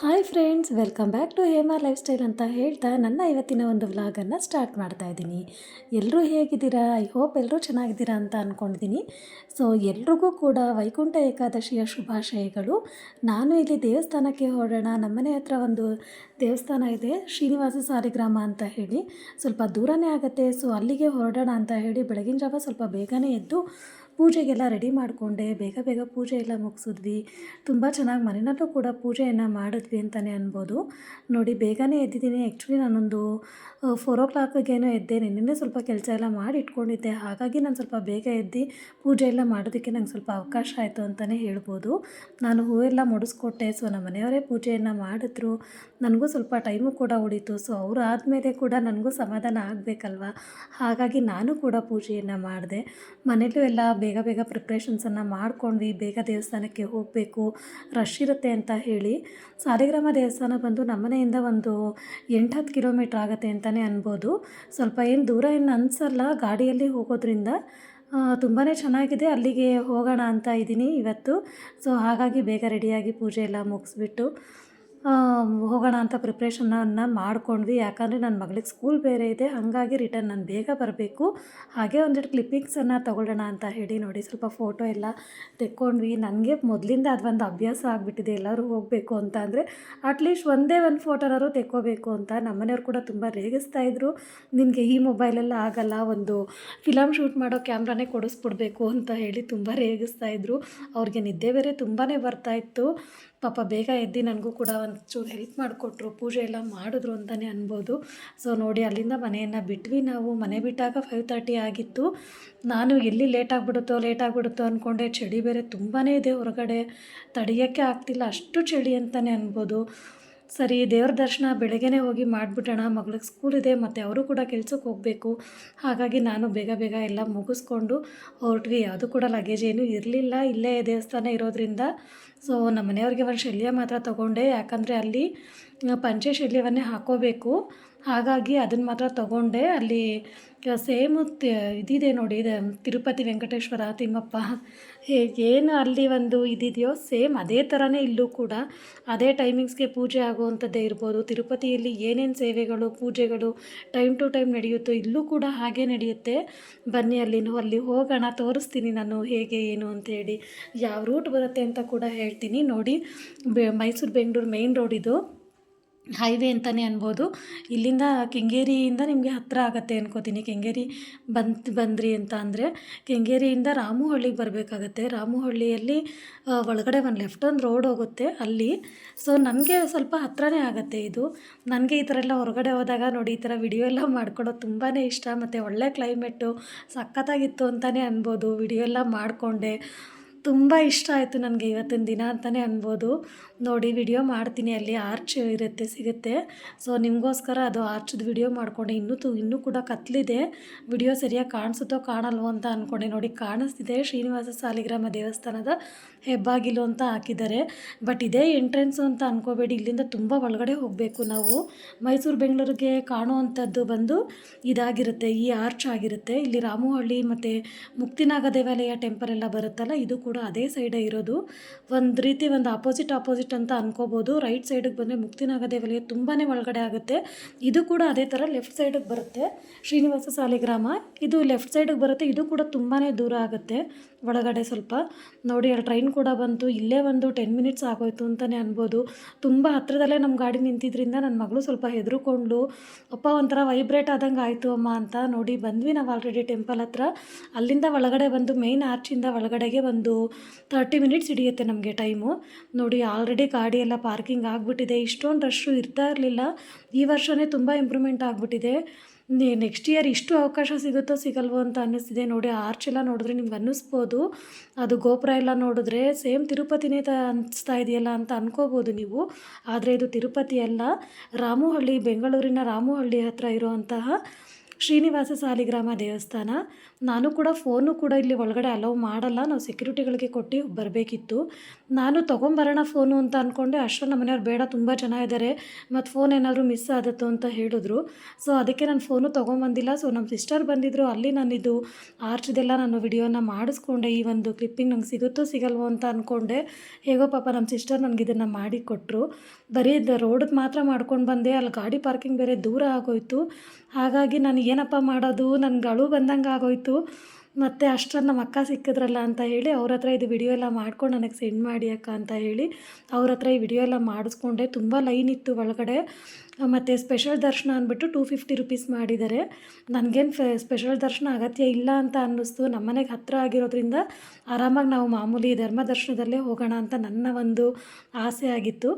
Hi friends, welcome back to Hema lifestyle ಅಂತ ಹೇಳ್ತಾ ನನ್ನ ಇವತ್ತಿನ ಒಂದು ವ್ಲಾಗನ್ನು ಸ್ಟಾರ್ಟ್ ಮಾಡ್ತಾ ಇದ್ದೀನಿ. ಎಲ್ಲರೂ ಹೇಗಿದ್ದೀರಾ? ಐ ಹೋಪ್ ಎಲ್ಲರೂ ಚೆನ್ನಾಗಿದ್ದೀರಾ ಅಂತ ಅಂದ್ಕೊಂಡಿದ್ದೀನಿ ಸೊ, ಎಲ್ರಿಗೂ ಕೂಡ ವೈಕುಂಠ ಏಕಾದಶಿಯ ಶುಭಾಶಯಗಳು. ನಾನು ಇಲ್ಲಿ ದೇವಸ್ಥಾನಕ್ಕೆ ಹೊರಡೋಣ. ನಮ್ಮನೆ ಹತ್ರ ಒಂದು ದೇವಸ್ಥಾನ ಇದೆ, ಶ್ರೀನಿವಾಸ ಸಾರಿಗ್ರಾಮ ಅಂತ ಹೇಳಿ. ಸ್ವಲ್ಪ ದೂರನೇ ಆಗುತ್ತೆ, ಸೊ ಅಲ್ಲಿಗೆ ಹೊರಡೋಣ ಅಂತ ಹೇಳಿ ಬೆಳಗಿನ ಜಾವ ಸ್ವಲ್ಪ ಬೇಗನೆ ಎದ್ದು ಪೂಜೆಗೆಲ್ಲ ರೆಡಿ ಮಾಡಿಕೊಂಡೆ, ಬೇಗ ಬೇಗ ಪೂಜೆ ಎಲ್ಲ ಮುಗಿಸಿದ್ವಿ. ತುಂಬ ಚೆನ್ನಾಗಿ ಮನೆಯಲ್ಲೂ ಕೂಡ ಪೂಜೆಯನ್ನು ಮಾಡಿದ್ವಿ ಅಂತಲೇ ಅನ್ಬೋದು. ನೋಡಿ, ಬೇಗನೆ ಎದ್ದಿದ್ದೀನಿ. ಆ್ಯಕ್ಚುಲಿ ನಾನೊಂದು ಫೋರ್ ಓ ಕ್ಲಾಕ್ಗೇನೋ ಎದ್ದೆ. ನಿನ್ನೆ ಸ್ವಲ್ಪ ಕೆಲಸ ಎಲ್ಲ ಮಾಡಿ ಇಟ್ಕೊಂಡಿದ್ದೆ. ಹಾಗಾಗಿ ನಾನು ಸ್ವಲ್ಪ ಬೇಗ ಎದ್ದು ಪೂಜೆ ಎಲ್ಲ ಮಾಡೋದಕ್ಕೆ ನಂಗೆ ಸ್ವಲ್ಪ ಅವಕಾಶ ಆಯಿತು ಅಂತಲೇ ಹೇಳ್ಬೋದು. ನಾನು ಹೂವೆಲ್ಲ ಮುಡಿಸ್ಕೊಟ್ಟೆ. ಸೊ ನಮ್ಮ ಮನೆಯವರೇ ಪೂಜೆಯನ್ನು ಮಾಡಿದ್ರು. ನನಗೂ ಸ್ವಲ್ಪ ಟೈಮು ಕೂಡ ಉಳಿತು. ಸೊ ಅವರು ಆದಮೇಲೆ ಕೂಡ ನನಗೂ ಸಮಾಧಾನ ಆಗಬೇಕಲ್ವ? ಹಾಗಾಗಿ ನಾನು ಕೂಡ ಪೂಜೆಯನ್ನು ಮಾಡಿದೆ. ಮನೆಯಲ್ಲೂ ಎಲ್ಲ ಬೇಗ ಬೇಗ ಪ್ರಿಪ್ರೇಷನ್ಸನ್ನು ಮಾಡ್ಕೊಂಡ್ವಿ, ಬೇಗ ದೇವಸ್ಥಾನಕ್ಕೆ ಹೋಗಬೇಕು ರಶ್ ಇರುತ್ತೆ ಅಂತ ಹೇಳಿ. ಸಾಲಿಗ್ರಾಮ ದೇವಸ್ಥಾನ ಬಂದು ನಮ್ಮನೆಯಿಂದ ಒಂದು ಎಂಟು ಹತ್ತು ಕಿಲೋಮೀಟ್ರ್ ಆಗುತ್ತೆ ಅಂತಲೇ ಅನ್ಬೋದು. ಸ್ವಲ್ಪ ಏನು ದೂರ ಏನು ಅನಿಸಲ್ಲ, ಗಾಡಿಯಲ್ಲಿ ಹೋಗೋದ್ರಿಂದ ತುಂಬಾ ಚೆನ್ನಾಗಿದೆ. ಅಲ್ಲಿಗೆ ಹೋಗೋಣ ಅಂತ ಇದ್ದೀನಿ ಇವತ್ತು. ಸೊ ಹಾಗಾಗಿ ಬೇಗ ರೆಡಿಯಾಗಿ ಪೂಜೆ ಎಲ್ಲ ಮುಗಿಸ್ಬಿಟ್ಟು ಹೋಗೋಣ ಅಂತ ಪ್ರಿಪ್ರೇಷನನ್ನು ಮಾಡ್ಕೊಂಡ್ವಿ. ಯಾಕಂದರೆ ನನ್ನ ಮಗಳಿಗೆ ಸ್ಕೂಲ್ ಬೇರೆ ಇದೆ. ಹಾಗಾಗಿ ರಿಟರ್ನ್ ನಾನು ಬೇಗ ಬರಬೇಕು. ಹಾಗೆ ಒಂದೆರಡು ಕ್ಲಿಪ್ಪಿಂಗ್ಸನ್ನು ತೊಗೊಳ್ಳೋಣ ಅಂತ ಹೇಳಿ ನೋಡಿ. ಸ್ವಲ್ಪ ಫೋಟೋ ಎಲ್ಲ ತೆಕ್ಕೊಂಡ್ವಿ. ನನಗೆ ಮೊದಲಿಂದ ಅದೊಂದು ಅಭ್ಯಾಸ ಆಗಿಬಿಟ್ಟಿದೆ. ಎಲ್ಲರೂ ಹೋಗಬೇಕು ಅಂತ ಅಂದರೆ ಅಟ್ಲೀಸ್ಟ್ ಒಂದೇ ಒಂದು ಫೋಟೋನಾದ್ರು ತೆಕ್ಕೋಬೇಕು ಅಂತ. ನಮ್ಮನೆಯವ್ರು ಕೂಡ ತುಂಬ ರೇಗಿಸ್ತಾ ಇದ್ರು. ನಿನಗೆ ಈ ಮೊಬೈಲೆಲ್ಲ ಆಗಲ್ಲ. ಒಂದು ಫಿಲಮ್ ಶೂಟ್ ಮಾಡೋ ಕ್ಯಾಮ್ರಾನೇ ಕೊಡಿಸ್ಬಿಡ್ಬೇಕು ಅಂತ ಹೇಳಿ ತುಂಬ ರೇಗಿಸ್ತಾ ಇದ್ರು. ಅವ್ರಿಗೆ ನಿದ್ದೆ ಬೇರೆ ತುಂಬಾ ಬರ್ತಾಯಿತ್ತು ಪಾಪ ಬೇಗ ಎದ್ದು ನನಗೂ ಕೂಡ ಒಂಚೂರು ಹೆಲ್ಪ್ ಮಾಡಿಕೊಟ್ರು, ಪೂಜೆ ಎಲ್ಲ ಮಾಡಿದ್ರು ಅಂತಲೇ ಅನ್ಬೋದು. ಸೊ ನೋಡಿ, ಅಲ್ಲಿಂದ ಮನೆಯನ್ನು ಬಿಟ್ವಿ. ನಾವು ಮನೆ ಬಿಟ್ಟಾಗ ಫೈವ್ ತರ್ಟಿ ಆಗಿತ್ತು. ನಾನು ಎಲ್ಲಿ ಲೇಟ್ ಆಗಿಬಿಡುತ್ತೋ ಲೇಟ್ ಆಗಿಬಿಡುತ್ತೋ ಅಂದ್ಕೊಂಡೆ ಚಳಿ ಬೇರೆ ತುಂಬಾ ಇದೆ ಹೊರಗಡೆ. ತಡೆಯೋಕ್ಕೆ ಆಗ್ತಿಲ್ಲ. ಅಷ್ಟು ಚಳಿ ಅಂತಲೇ ಅನ್ಬೋದು. ಸರಿ, ದೇವ್ರ ದರ್ಶನ ಬೆಳಗ್ಗೆನೇ ಹೋಗಿ ಮಾಡಿಬಿಡೋಣ ಮಗಳಿಗೆ ಸ್ಕೂಲ್ ಇದೆ, ಮತ್ತು ಅವರು ಕೂಡ ಕೆಲ್ಸಕ್ಕೆ ಹೋಗಬೇಕು. ಹಾಗಾಗಿ ನಾನು ಬೇಗ ಬೇಗ ಎಲ್ಲ ಮುಗಿಸ್ಕೊಂಡು ಹೊರಟ್ವಿ. ಯಾವುದು ಕೂಡ ಲಗೇಜ್ ಏನೂ ಇರಲಿಲ್ಲ. ಇಲ್ಲೇ ದೇವಸ್ಥಾನ ಇರೋದ್ರಿಂದ. ಸೊ ನಮ್ಮ ಮನೆಯವ್ರಿಗೆ ಒಂದು ಶಲ್ಯ ಮಾತ್ರ ತೊಗೊಂಡೆ. ಯಾಕಂದರೆ ಅಲ್ಲಿ, ಪಂಚೆ ಶಲ್ಯವನ್ನೇ ಹಾಕೋಬೇಕು. ಹಾಗಾಗಿ ಅದನ್ನು ಮಾತ್ರ ತೊಗೊಂಡೆ. ಅಲ್ಲಿ ಸೇಮ್ ಇದಿದೆ ನೋಡಿ ತಿರುಪತಿ ವೆಂಕಟೇಶ್ವರ, ತಿಮ್ಮಪ್ಪ. ಏನು ಅಲ್ಲಿ ಒಂದು ಇದಿದೆಯೋ ಸೇಮ್ ಅದೇ ಥರನೇ ಇಲ್ಲೂ ಕೂಡ ಅದೇ ಟೈಮಿಂಗ್ಸ್ಗೆ ಪೂಜೆ ಆಗುವಂಥದ್ದೇ ಇರ್ಬೋದು. ತಿರುಪತಿಯಲ್ಲಿ ಏನೇನು ಸೇವೆಗಳು, ಪೂಜೆಗಳು ಟೈಮ್ ಟು ಟೈಮ್ ನಡೆಯುತ್ತೋ, ಇಲ್ಲೂ ಕೂಡ ಹಾಗೆ ನಡೆಯುತ್ತೆ. ಬನ್ನಿ ಅಲ್ಲಿ ಅಲ್ಲಿ ಹೋಗೋಣ, ತೋರಿಸ್ತೀನಿ ನಾನು ಹೇಗೆ, ಏನು ಅಂತೇಳಿ ಯಾವ ರೂಟ್ ಬರುತ್ತೆ ಅಂತ ಕೂಡ ಹೇಳ್ತೀನಿ. ನೋಡಿ, ಬೆ ಮೈಸೂರು ಬೆಂಗಳೂರು ಮೇನ್ ರೋಡ್ ಇದು. ಹೈವೇ ಅಂತಲೇ ಅನ್ಬೋದು. ಇಲ್ಲಿಂದ ಕೆಂಗೇರಿಯಿಂದ ನಿಮಗೆ ಹತ್ತಿರ ಆಗುತ್ತೆ ಅನ್ಕೋತೀನಿ. ಕೆಂಗೇರಿ ಬಂತು, ಬಂದ್ರಿ ಅಂತ ಅಂದರೆ ಕೆಂಗೇರಿಯಿಂದ ರಾಮುಹಳ್ಳಿಗೆ ಬರಬೇಕಾಗತ್ತೆ. ರಾಮುಹಳ್ಳಿಯಲ್ಲಿ ಒಳಗಡೆ ಒಂದು ಲೆಫ್ಟ್ ಒಂದು ರೋಡ್ ಹೋಗುತ್ತೆ ಅಲ್ಲಿ. ಸೊ ನನಗೆ ಸ್ವಲ್ಪ ಹತ್ತಿರನೇ ಆಗುತ್ತೆ ಇದು. ನನಗೆ ಈ ಥರ ಎಲ್ಲ ಹೊರಗಡೆ ಹೋದಾಗ ನೋಡಿ, ಈ ಥರ ವಿಡಿಯೋ ಎಲ್ಲ ಮಾಡ್ಕೊಳ್ಳೋದು ತುಂಬಾ ಇಷ್ಟ. ಮತ್ತು ಒಳ್ಳೆ ಕ್ಲೈಮೇಟು ಸಖತ್ತಾಗಿತ್ತು ಅಂತಲೇ ಅನ್ಬೋದು. ವಿಡಿಯೋ ಎಲ್ಲ ಮಾಡಿಕೊಂಡೆ. ತುಂಬ ಇಷ್ಟ ಆಯಿತು ನನಗೆ ಇವತ್ತಿನ ದಿನ ಅಂತಲೇ ಅನ್ಬೋದು. ನೋಡಿ ವಿಡಿಯೋ ಮಾಡ್ತೀನಿ. ಅಲ್ಲಿ ಆರ್ಚ್ ಇರುತ್ತೆ, ಸಿಗುತ್ತೆ. ಸೊ ನಿಮಗೋಸ್ಕರ ಅದು ಆರ್ಚದ ವಿಡಿಯೋ ಮಾಡಿಕೊಂಡೆ. ಇನ್ನೂ ತು, ಇನ್ನೂ ಕೂಡ ಕತ್ಲಿದೆ. ವಿಡಿಯೋ ಸರಿಯಾಗಿ ಕಾಣಿಸುತ್ತೋ, ಕಾಣಲ್ವೋ ಅಂತ ಅಂದ್ಕೊಂಡೆ ನೋಡಿ, ಕಾಣಿಸ್ತಿದೆ. ಶ್ರೀನಿವಾಸ ಸಾಲಿಗ್ರಾಮ ದೇವಸ್ಥಾನದ ಹೆಬ್ಬಾಗಿಲು ಅಂತ ಹಾಕಿದ್ದಾರೆ. ಬಟ್ ಇದೇ ಎಂಟ್ರೆನ್ಸು ಅಂತ ಅಂದ್ಕೋಬೇಡಿ ಇಲ್ಲಿಂದ ತುಂಬ ಒಳಗಡೆ ಹೋಗಬೇಕು ನಾವು. ಮೈಸೂರು, ಬೆಂಗಳೂರಿಗೆ ಕಾಣುವಂಥದ್ದು ಬಂದು ಇದಾಗಿರುತ್ತೆ. ಈ ಆರ್ಚ್ ಆಗಿರುತ್ತೆ. ಇಲ್ಲಿ ರಾಮುಹಳ್ಳಿ ಮತ್ತು ಮುಕ್ತಿನಾಗ ದೇವಾಲಯ ಟೆಂಪಲ್ ಎಲ್ಲ ಬರುತ್ತಲ್ಲ, ಇದು ಕೂಡ ಅದೇ ಸೈಡೇ ಇರೋದು. ಒಂದು ರೀತಿ ಒಂದು ಅಪೋಸಿಟ್ ಅಪೋಸಿಟ್ ಅಂತ ಅನ್ಕೋಬೋದು. ರೈಟ್ ಸೈಡಿಗೆ ಬಂದರೆ ಮುಕ್ತಿನಾಗ ದೇವಾಲಯ ತುಂಬಾ ಒಳಗಡೆ ಆಗುತ್ತೆ. ಇದು ಕೂಡ ಅದೇ ಥರ ಲೆಫ್ಟ್ ಸೈಡಿಗೆ ಬರುತ್ತೆ. ಶ್ರೀನಿವಾಸ ಸಾಲಿಗ್ರಾಮ, ಇದು ಲೆಫ್ಟ್ ಸೈಡಿಗೆ ಬರುತ್ತೆ. ಇದು ಕೂಡ ತುಂಬಾ ದೂರ ಆಗುತ್ತೆ. ಒಳಗಡೆ ಸ್ವಲ್ಪ. ನೋಡಿ ಟ್ರೈನ್ ಕೂಡ ಬಂತು. ಇಲ್ಲೇ ಒಂದು ಟೆನ್ ಮಿನಿಟ್ಸ್ ಆಗೋಯ್ತು ಅಂತಲೇ ಅನ್ಬೋದು. ತುಂಬ ಹತ್ತಿರದಲ್ಲೇ ನಮ್ಮ ಗಾಡಿ ನಿಂತಿದ್ದರಿಂದ ನನ್ನ ಮಗಳು ಸ್ವಲ್ಪ ಹೆದರುಕೊಂಡ್ಲು ಅಪ್ಪ, ಒಂಥರ ವೈಬ್ರೇಟ್ ಆದಂಗೆ ಆಯಿತು ಅಮ್ಮ ಅಂತ ನೋಡಿ ಬಂದ್ವಿ ನಾವು ಆಲ್ರೆಡಿ ಟೆಂಪಲ್ ಹತ್ರ. ಅಲ್ಲಿಂದ ಒಳಗಡೆ ಬಂದು ಮೇಯ್ನ್ ಆರ್ಚಿಂದ ಒಳಗಡೆಗೆ ಒಂದು ತರ್ಟಿ ಮಿನಿಟ್ಸ್ ಹಿಡಿಯುತ್ತೆ ನಮಗೆ ಟೈಮು ನೋಡಿ ಆಲ್ರೆಡಿ ಗಾಡಿ ಎಲ್ಲ ಪಾರ್ಕಿಂಗ್ ಆಗಿಬಿಟ್ಟಿದೆ. ಇಷ್ಟೊಂದು ರಶ್ಶು ಇರ್ತಾ ಇರಲಿಲ್ಲ. ಈ ವರ್ಷವೇ ತುಂಬ ಇಂಪ್ರೂವ್ಮೆಂಟ್ ಆಗಿಬಿಟ್ಟಿದೆ. ನೆಕ್ಸ್ಟ್ ಇಯರ್ ಇಷ್ಟು ಅವಕಾಶ ಸಿಗುತ್ತೋ ಸಿಗಲ್ವೋ ಅಂತ ಅನ್ನಿಸ್ತಿದೆ. ನೋಡಿ ಆರ್ಚ್ ಎಲ್ಲ ನೋಡಿದ್ರೆ ನಿಮ್ಗೆ ಅನ್ನಿಸ್ಬೋದು. ಅದು ಗೋಪುರ ಎಲ್ಲ ನೋಡಿದ್ರೆ ಸೇಮ್ ತಿರುಪತಿನೇ ತ ಅನ್ನಿಸ್ತಾ ಇದೆಯಲ್ಲ ಅಂತ ಅನ್ಕೋಬೋದು ನೀವು. ಆದರೆ ಇದು ತಿರುಪತಿ ಅಲ್ಲ. ರಾಮುಹಳ್ಳಿ, ಬೆಂಗಳೂರಿನ ರಾಮುಹಳ್ಳಿ ಹತ್ರ ಇರುವಂತಹ ಶ್ರೀನಿವಾಸ ಸಾಲಿಗ್ರಾಮ ದೇವಸ್ಥಾನ. ನಾನು ಕೂಡ ಫೋನು ಕೂಡ ಇಲ್ಲಿ ಒಳಗಡೆ ಅಲೌ ಮಾಡಲ್ಲ. ನಾವು ಸೆಕ್ಯೂರಿಟಿಗಳಿಗೆ ಕೊಟ್ಟು ಬರಬೇಕಿತ್ತು. ನಾನು ತೊಗೊಂಬರೋಣ ಫೋನು ಅಂತ ಅಂದ್ಕೊಂಡೆ ಅಷ್ಟರಲ್ಲಿ ನಮ್ಮ ಮನೆಯವ್ರು ಬೇಡ, ತುಂಬ ಜನ ಇದ್ದಾರೆ ಮತ್ತು ಫೋನ್ ಏನಾದರೂ ಮಿಸ್ ಆದತ್ತು ಅಂತ ಹೇಳಿದ್ರು. ಸೊ ಅದಕ್ಕೆ ನಾನು ಫೋನು ತೊಗೊಂಬಂದಿಲ್ಲ. ಸೊ ನಮ್ಮ ಸಿಸ್ಟರ್ ಬಂದಿದ್ದರು ಅಲ್ಲಿ ನಾನಿದು ಆರ್ಚ್ದೆಲ್ಲ ನಾನು ವಿಡಿಯೋನ ಮಾಡಿಸ್ಕೊಂಡೆ. ಈ ಒಂದು ಕ್ಲಿಪ್ಪಿಂಗ್ ನಂಗೆ ಸಿಗುತ್ತೋ ಸಿಗಲ್ವೋ ಅಂತ ಅಂದ್ಕೊಂಡೆ ಹೇಗೋ ಪಾಪ ನಮ್ಮ ಸಿಸ್ಟರ್ ನನಗೆ ಇದನ್ನು ಮಾಡಿ ಕೊಟ್ಟರು ಬರೀ ರೋಡದ್ದು ಮಾತ್ರ ಮಾಡ್ಕೊಂಡು ಬಂದೆ. ಅಲ್ಲಿ ಗಾಡಿ ಪಾರ್ಕಿಂಗ್ ಬೇರೆ ದೂರ ಆಗೋಯ್ತು. ಹಾಗಾಗಿ ನಾನು ಏನಪ್ಪ ಮಾಡೋದು? ನನ್ನ ಅಳು ಬಂದಂಗೆ ಆಗೋಯ್ತು. কিন্তু ಮತ್ತು ಅಷ್ಟರಲ್ಲಿ ನಮ್ಮ ಅಕ್ಕ ಸಿಕ್ಕಿದ್ರಲ್ಲ ಅಂತ ಹೇಳಿ ಅವ್ರ ಹತ್ರ ಇದು ವಿಡಿಯೋ ಎಲ್ಲ ಮಾಡ್ಕೊಂಡು ನನಗೆ ಸೆಂಡ್ ಮಾಡಿ ಅಕ್ಕ ಅಂತ ಹೇಳಿ ಅವ್ರ ಹತ್ರ ಈ ವಿಡಿಯೋ ಎಲ್ಲ ಮಾಡಿಸ್ಕೊಂಡೆ. ತುಂಬ ಲೈನ್ ಇತ್ತು ಒಳಗಡೆ. ಮತ್ತು ಸ್ಪೆಷಲ್ ದರ್ಶನ ಅಂದ್ಬಿಟ್ಟು ಟೂ ಫಿಫ್ಟಿ ರುಪೀಸ್ ಮಾಡಿದ್ದಾರೆ. ನನಗೇನು ಫೆ ಸ್ಪೆಷಲ್ ದರ್ಶನ ಅಗತ್ಯ ಇಲ್ಲ ಅಂತ ಅನ್ನಿಸ್ತು. ನಮ್ಮನೆಗೆ ಹತ್ತಿರ ಆಗಿರೋದ್ರಿಂದ ಆರಾಮಾಗಿ ನಾವು ಮಾಮೂಲಿ ಧರ್ಮ ದರ್ಶನದಲ್ಲೇ ಹೋಗೋಣ ಅಂತ ನನ್ನ ಒಂದು ಆಸೆ ಆಗಿತ್ತು.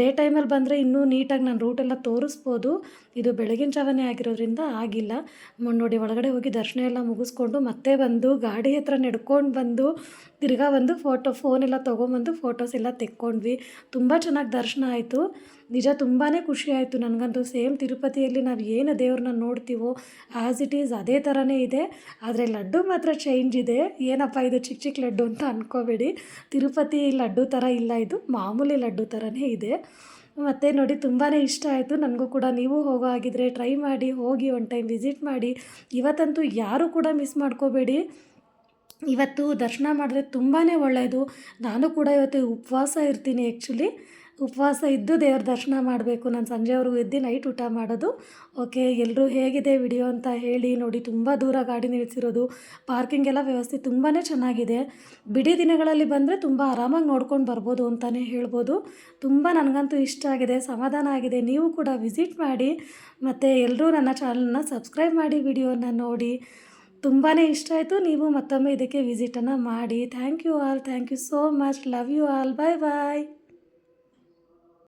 ಡೇ ಟೈಮಲ್ಲಿ ಬಂದರೆ ಇನ್ನೂ ನೀಟಾಗಿ ನಾನು ರೂಟೆಲ್ಲ ತೋರಿಸ್ಬೋದು. ಇದು ಬೆಳಗಿನ ಜಾವನೇ ಆಗಿರೋದ್ರಿಂದ ಆಗಿಲ್ಲ. ನೋಡಿ ಒಳಗಡೆ ಹೋಗಿ ದರ್ಶನ ಎಲ್ಲ ಮುಗಿಸ್ಕೊಂಡು ಮತ್ತೆ ಬಂದು ಗಾಡಿ ಹತ್ರ ನಡ್ಕೊಂಡು ಬಂದು ತಿರ್ಗಾ ಬಂದು ಫೋಟೋ ಫೋನೆಲ್ಲ ತೊಗೊಂಬಂದು ಫೋಟೋಸ್ ಎಲ್ಲ ತೆಕ್ಕೊಂಡ್ವಿ. ತುಂಬ ಚೆನ್ನಾಗಿ ದರ್ಶನ ಆಯಿತು. ನಿಜ ತುಂಬಾ ಖುಷಿ ಆಯಿತು. ನನಗಂತೂ ಸೇಮ್ ತಿರುಪತಿಯಲ್ಲಿ ನಾವು ಏನು ದೇವ್ರನ್ನ ನೋಡ್ತೀವೋ ಆ್ಯಸ್ ಇಟ್ ಈಸ್ ಅದೇ ಥರನೇ ಇದೆ. ಆದರೆ ಲಡ್ಡು ಮಾತ್ರ ಚೇಂಜ್ ಇದೆ. ಏನಪ್ಪ ಇದು ಚಿಕ್ಕ ಚಿಕ್ಕ ಲಡ್ಡು ಅಂತ ಅಂದ್ಕೋಬೇಡಿ ತಿರುಪತಿ ಲಡ್ಡು ಥರ ಇಲ್ಲ ಇದು. ಮಾಮೂಲಿ ಲಡ್ಡು ಥರನೇ ಇದೆ. ಮತ್ತು ನೋಡಿ ತುಂಬಾ ಇಷ್ಟ ಆಯಿತು. ನನಗೂ ಕೂಡ ನೀವು ಹೋಗೋ ಆಗಿದ್ರೆ ಟ್ರೈ ಮಾಡಿ, ಹೋಗಿ ಒನ್ ಟೈಮ್ ವಿಸಿಟ್ ಮಾಡಿ. ಇವತ್ತಂತೂ ಯಾರೂ ಕೂಡ ಮಿಸ್ ಮಾಡ್ಕೋಬೇಡಿ. ಇವತ್ತು ದರ್ಶನ ಮಾಡಿದ್ರೆ ತುಂಬಾ ಒಳ್ಳೆಯದು ನಾನು ಕೂಡ ಇವತ್ತು ಉಪವಾಸ ಇರ್ತೀನಿ ಆ್ಯಕ್ಚುಲಿ ಉಪವಾಸ ಇದ್ದು ದೇವ್ರ ದರ್ಶನ ಮಾಡಬೇಕು. ನಾನು ಸಂಜೆವರೆಗೂ ಇದ್ದು ನೈಟ್ ಊಟ ಮಾಡೋದು. ಓಕೆ ಎಲ್ಲರೂ ಹೇಗಿದೆ ವಿಡಿಯೋ ಅಂತ ಹೇಳಿ ನೋಡಿ, ತುಂಬ ದೂರ ಗಾಡಿ ನಿಲ್ಲಿಸಿರೋದು ಪಾರ್ಕಿಂಗ್ ಎಲ್ಲ ವ್ಯವಸ್ಥೆ ತುಂಬಾ ಚೆನ್ನಾಗಿದೆ. ಬಿಡಿ ದಿನಗಳಲ್ಲಿ ಬಂದರೆ ತುಂಬ ಆರಾಮಾಗಿ ನೋಡ್ಕೊಂಡು ಬರ್ಬೋದು ಅಂತಲೇ ಹೇಳ್ಬೋದು. ತುಂಬ ನನಗಂತೂ ಇಷ್ಟ ಆಗಿದೆ, ಸಮಾಧಾನ ಆಗಿದೆ. ನೀವು ಕೂಡ ವಿಸಿಟ್ ಮಾಡಿ, ಮತ್ತು ಎಲ್ಲರೂ ನನ್ನ ಚಾನಲನ್ನ ಸಬ್ಸ್ಕ್ರೈಬ್ ಮಾಡಿ ವಿಡಿಯೋನ ನೋಡಿ. ತುಂಬಾ ಇಷ್ಟ ಆಯಿತು. ನೀವು ಮತ್ತೊಮ್ಮೆ ಇದಕ್ಕೆ ವಿಸಿಟನ್ನು ಮಾಡಿ. Thank you all thank you so much love you all bye bye